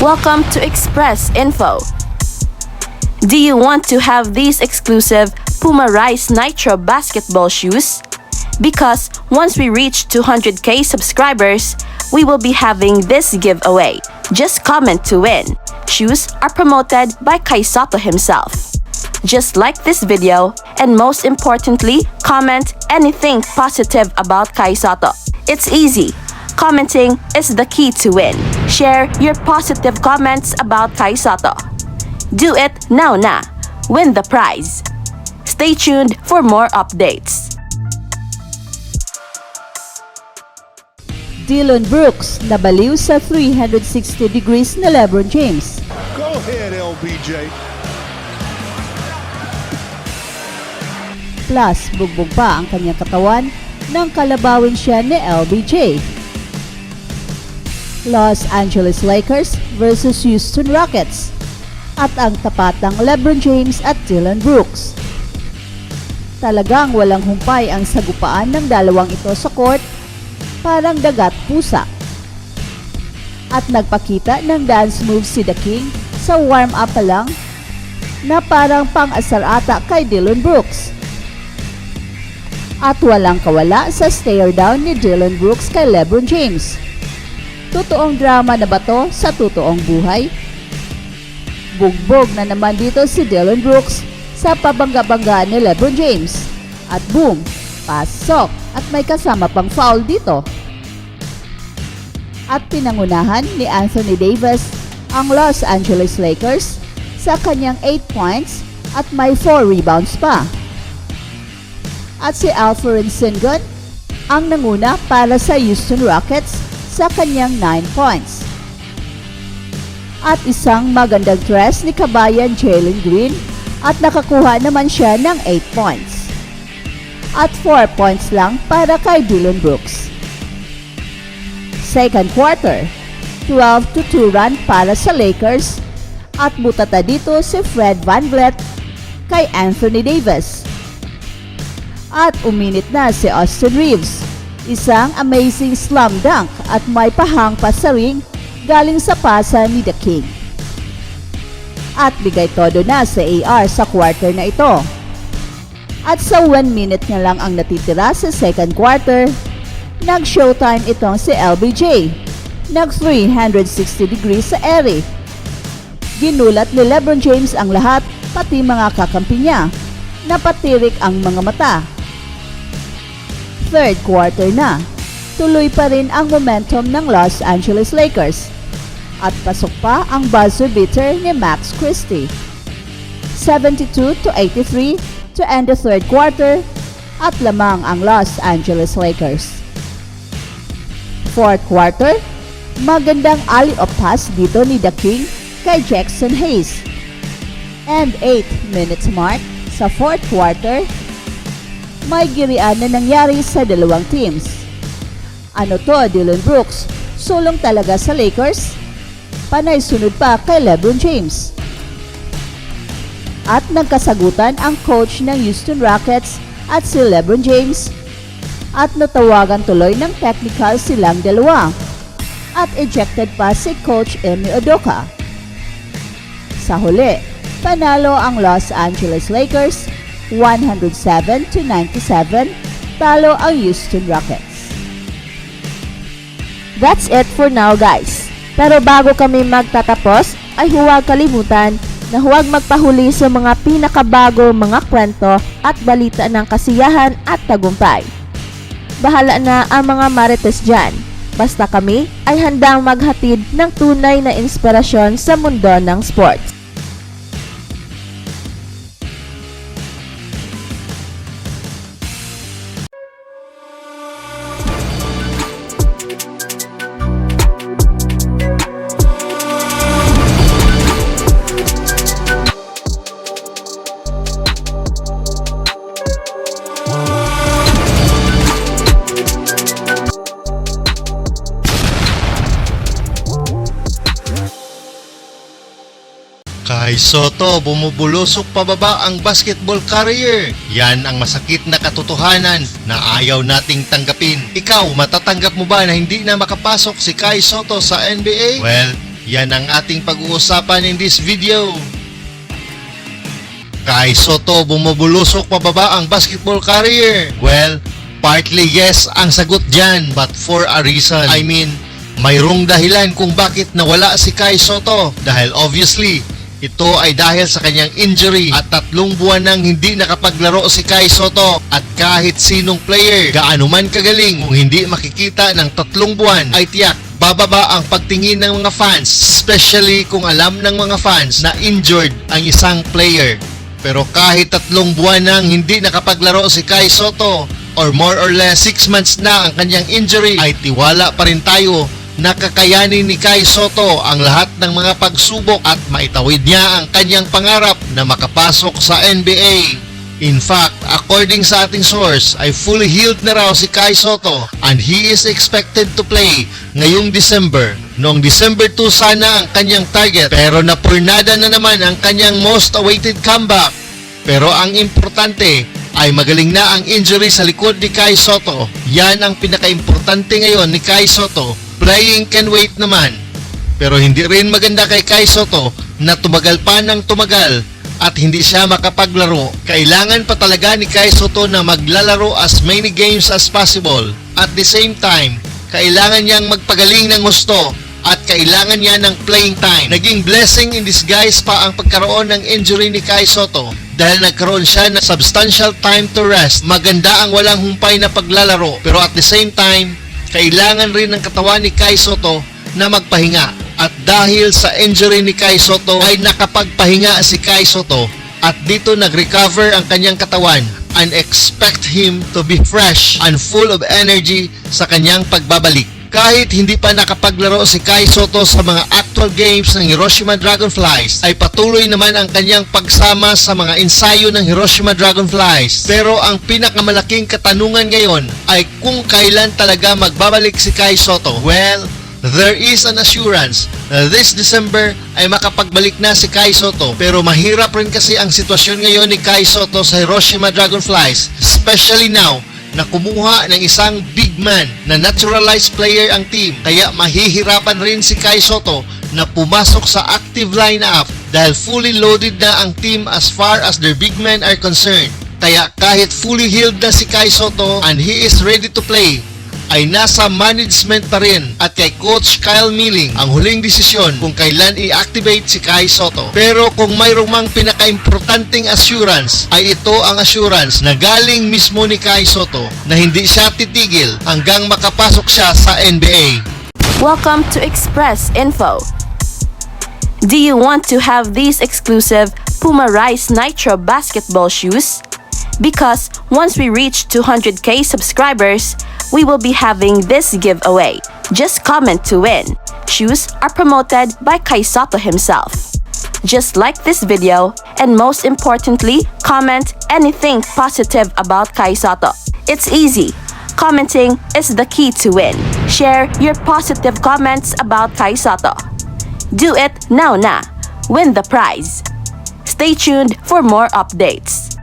Welcome to Express Info. Do you want to have these exclusive Puma Rise Nitro basketball shoes? Because once we reach 200k subscribers, we will be having this giveaway. Just comment to win. Shoes are promoted by Kai Sato himself. Just like this video, and most importantly, comment anything positive about Kai Sato. It's easy. Commenting is the key to win. Share your positive comments about Kai Sato. Do it now na. Win the prize. Stay tuned for more updates. Dylan Brooks nabaliw sa 360 degrees na LeBron James. Go ahead, LBJ. Plus, bugbog pa ang kanyang katawan nang kalabawin siya ni LBJ. Los Angeles Lakers versus Houston Rockets at ang tapat ng LeBron James at Dylan Brooks. Talagang walang humpay ang sagupaan ng dalawang ito sa court, parang dagat pusa. At nagpakita ng dance move si The King sa warm-up pa lang na parang pang-asar ata kay Dylan Brooks. At walang kawala sa stare down ni Dylan Brooks kay LeBron James. Totoong drama na ba to sa totoong buhay? Bugbog na naman dito si Dylan Brooks sa pabangga-bangga ni LeBron James. At boom, pasok at may kasama pang foul dito. At pinangunahan ni Anthony Davis ang Los Angeles Lakers sa kanyang 8 points at may 4 rebounds pa. At si Alfred Sengun ang nanguna para sa Houston Rockets sa kanyang 9 points. At isang magandang dress ni kabayan Jalen Green at nakakuha naman siya ng 8 points. At 4 points lang para kay Dylan Brooks. Second quarter, 12 to 2 run para sa Lakers at butata dito si Fred Van Vliet kay Anthony Davis. At uminit na si Austin Reeves. Isang amazing slam dunk at may pahang pa galing sa pasa ni The King. At bigay todo na sa AR sa quarter na ito. At sa 1 minute na lang ang natitira sa second quarter, nag-showtime itong si LBJ. Nag 360 degrees sa ere. Ginulat ni Lebron James ang lahat, pati mga kakampi niya. Napatirik ang mga mata. Third quarter na. Tuloy pa rin ang momentum ng Los Angeles Lakers. At pasok pa ang buzzer beater ni Max Christie. 72 to 83 to end the third quarter at lamang ang Los Angeles Lakers. Fourth quarter, magandang alley-oop pass dito ni The King kay Jackson Hayes. And 8 minutes mark sa fourth quarter, may girian na nangyari sa dalawang teams. Ano to, Dylan Brooks? Sulong talaga sa Lakers? Panay sunod pa kay LeBron James. At nagkasagutan ang coach ng Houston Rockets at si LeBron James at natawagan tuloy ng technical silang dalawa at ejected pa si Coach Emi Odoka. Sa huli, panalo ang Los Angeles Lakers 107 to 97, talo ang Houston Rockets. That's it for now guys. Pero bago kami magtatapos, ay huwag kalimutan na huwag magpahuli sa mga pinakabago mga kwento at balita ng kasiyahan at tagumpay. Bahala na ang mga marites dyan. Basta kami ay handang maghatid ng tunay na inspirasyon sa mundo ng sports. Soto, bumubulusok pababa ang basketball career. Yan ang masakit na katotohanan na ayaw nating tanggapin. Ikaw, matatanggap mo ba na hindi na makapasok si Kai Soto sa NBA? Well, Yan ang ating pag-uusapan in this video. Kay Soto bumubulusok pababa ang basketball career. Well, partly yes ang sagot dyan but for a reason. I mean, mayroong dahilan kung bakit nawala si Kai Soto. Dahil obviously, ito ay dahil sa kanyang injury at tatlong buwan nang hindi nakapaglaro si Kai Soto at kahit sinong player gaano man kagaling kung hindi makikita ng tatlong buwan ay tiyak bababa ang pagtingin ng mga fans especially kung alam ng mga fans na injured ang isang player. Pero kahit tatlong buwan nang hindi nakapaglaro si Kai Soto or more or less 6 months na ang kanyang injury ay tiwala pa rin tayo na kakayanin ni Kai Soto ang lahat ng mga pagsubok at maitawid niya ang kanyang pangarap na makapasok sa NBA. In fact, according sa ating source, ay fully healed na raw si Kai Soto and he is expected to play ngayong December. Noong December 2 sana ang kanyang target pero napurnada na naman ang kanyang most awaited comeback. Pero ang importante ay magaling na ang injury sa likod ni Kai Soto. Yan ang pinaka-importante ngayon ni Kai Soto. Playing can wait naman. Pero hindi rin maganda kay Kai Soto na tumagal pa ng tumagal at hindi siya makapaglaro. Kailangan pa talaga ni Kai Soto na maglalaro as many games as possible. At the same time, kailangan niyang magpagaling ng gusto at kailangan niya ng playing time. Naging blessing in disguise pa ang pagkaroon ng injury ni Kai Soto dahil nagkaroon siya ng substantial time to rest. Maganda ang walang humpay na paglalaro pero at the same time, kailangan rin ng katawan ni Kai Soto na magpahinga. At dahil sa injury ni Kai Soto ay nakapagpahinga si Kai Soto at dito nag-recover ang kanyang katawan and expect him to be fresh and full of energy sa kanyang pagbabalik. Kahit hindi pa nakapaglaro si Kai Soto sa mga actual games ng Hiroshima Dragonflies, ay patuloy naman ang kanyang pagsama sa mga ensayo ng Hiroshima Dragonflies. Pero ang pinakamalaking katanungan ngayon ay kung kailan talaga magbabalik si Kai Soto. Well, There is an assurance na this December ay makapagbalik na si Kai Soto pero mahirap rin kasi ang sitwasyon ngayon ni Kai Soto sa Hiroshima Dragonflies especially now na kumuha ng isang big man na naturalized player ang team kaya mahihirapan rin si Kai Soto na pumasok sa active lineup dahil fully loaded na ang team as far as their big men are concerned. Kaya kahit fully healed na si Kai Soto and he is ready to play ay nasa management pa rin at kay Coach Kyle Milling ang huling desisyon kung kailan i-activate si Kai Soto. Pero kung mayroong mang pinaka-importanting assurance ay ito ang assurance na galing mismo ni Kai Soto na hindi siya titigil hanggang makapasok siya sa NBA. Welcome to Express Info. Do you want to have these exclusive Puma Rise Nitro basketball shoes? Because once we reach 200k subscribers, we will be having this giveaway. Just comment to win. Shoes are promoted by Kai Sato himself. Just like this video, and most importantly, comment anything positive about Kai Sato. It's easy. Commenting is the key to win. Share your positive comments about Kai Sato. Do it now na. Win the prize. Stay tuned for more updates.